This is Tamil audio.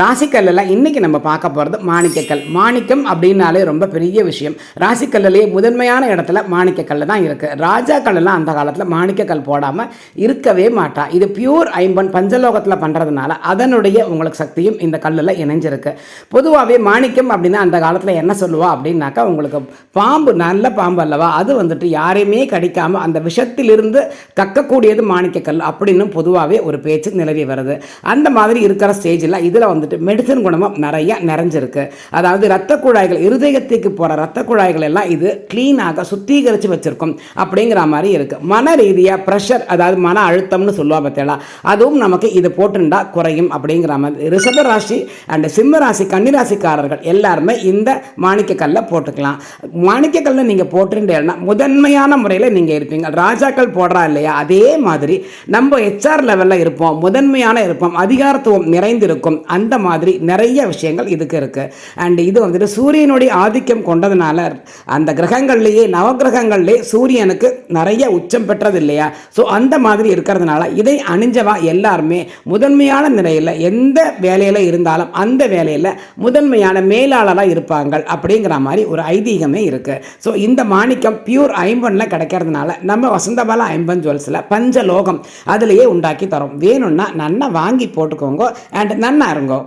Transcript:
ராசிக்கல்லாம் இன்னைக்கு நம்ம பார்க்க போகிறது மாணிக்கக்கல். மாணிக்கம் அப்படின்னாலே ரொம்ப பெரிய விஷயம். ராசிக்கல்லையே முதன்மையான இடத்துல மாணிக்கக்கல் தான் இருக்குது ராஜாக்கல்லாம் அந்த காலத்தில் மாணிக்கக்கல் போடாமல் இருக்கவே மாட்டா. இது பியூர் ஐம்பன் பஞ்சலோகத்தில் பண்ணுறதுனால அதனுடைய உங்களுக்கு சக்தியும் இந்த கல்லில் இணைஞ்சிருக்கு. பொதுவாகவே மாணிக்கம் அப்படின்னா அந்த காலத்தில் என்ன சொல்லுவா அப்படின்னாக்கா உங்களுக்கு பாம்பு நல்ல பாம்பு அல்லவா? அது வந்துட்டு யாரையுமே கடிக்காமல் அந்த விஷத்திலிருந்து கக்கக்கூடியது மாணிக்கக்கல் அப்படின்னு பொதுவாகவே ஒரு பேச்சு நிலவி வருது. அந்த மாதிரி இருக்கிற ஸ்டேஜில் இதில் வந்து வந்துட்டு மெடிசன் குணமும் நிறைய நிறைஞ்சிருக்கு. அதாவது ரத்த குழாய்கள் இருதயத்துக்கு போகிற ரத்த குழாய்கள் எல்லாம் இது க்ளீனாக சுத்திகரித்து வச்சுருக்கும் அப்படிங்கிற மாதிரி இருக்குது மன ரீதியாக ப்ரெஷர் அதாவது மன அழுத்தம்னு சொல்லுவாங்க பார்த்தீங்களா அதுவும் நமக்கு இது போட்டுண்டா குறையும் அப்படிங்கிற மாதிரி. ரிஷப ராசி அண்ட் சிம்ம ராசி கன்னிராசிக்காரர்கள் எல்லாருமே இந்த மாணிக்கக்கல்லை போட்டுக்கலாம். மாணிக்கக்கல்லை நீங்கள் போட்டுருந்தேன்னா முதன்மையான முறையில் நீங்கள் இருப்பீங்க. ராஜாக்கள் போடுறா இல்லையா? அதே மாதிரி நம்ம ஹெச்ஆர் லெவலில் இருப்போம். முதன்மையான இருப்போம். அதிகாரத்துவம் நிறைந்திருக்கும். அந்த அந்த மாதிரி நிறைய விஷயங்கள் இதுக்கு இருக்குது அண்ட் இது வந்துட்டு சூரியனுடைய ஆதிக்கம் கொண்டதுனால அந்த கிரகங்கள்லேயே நவகிரகங்கள்லேயே சூரியனுக்கு நிறைய உச்சம் பெற்றது இல்லையா ஸோ அந்த மாதிரி இருக்கிறதுனால இதை அணிஞ்சவா எல்லாருமே முதன்மையான நிலையில் எந்த வேலையில் இருந்தாலும் அந்த வேலையில் முதன்மையான மேலாளராக இருப்பாங்க அப்படிங்கிற மாதிரி ஒரு ஐதீகமே இருக்குது ஸோ இந்த மாணிக்கம் பியூர் ஐம்பனில் கிடைக்கிறதுனால நம்ம வசந்தபால ஐம்பன் ஜுவல்ஸில் பஞ்சலோகம் அதுலேயே உண்டாக்கி தரும். வேணும்னா நன்னா வாங்கி போட்டுக்கோங்க அண்ட் நன்னா இருங்கோ.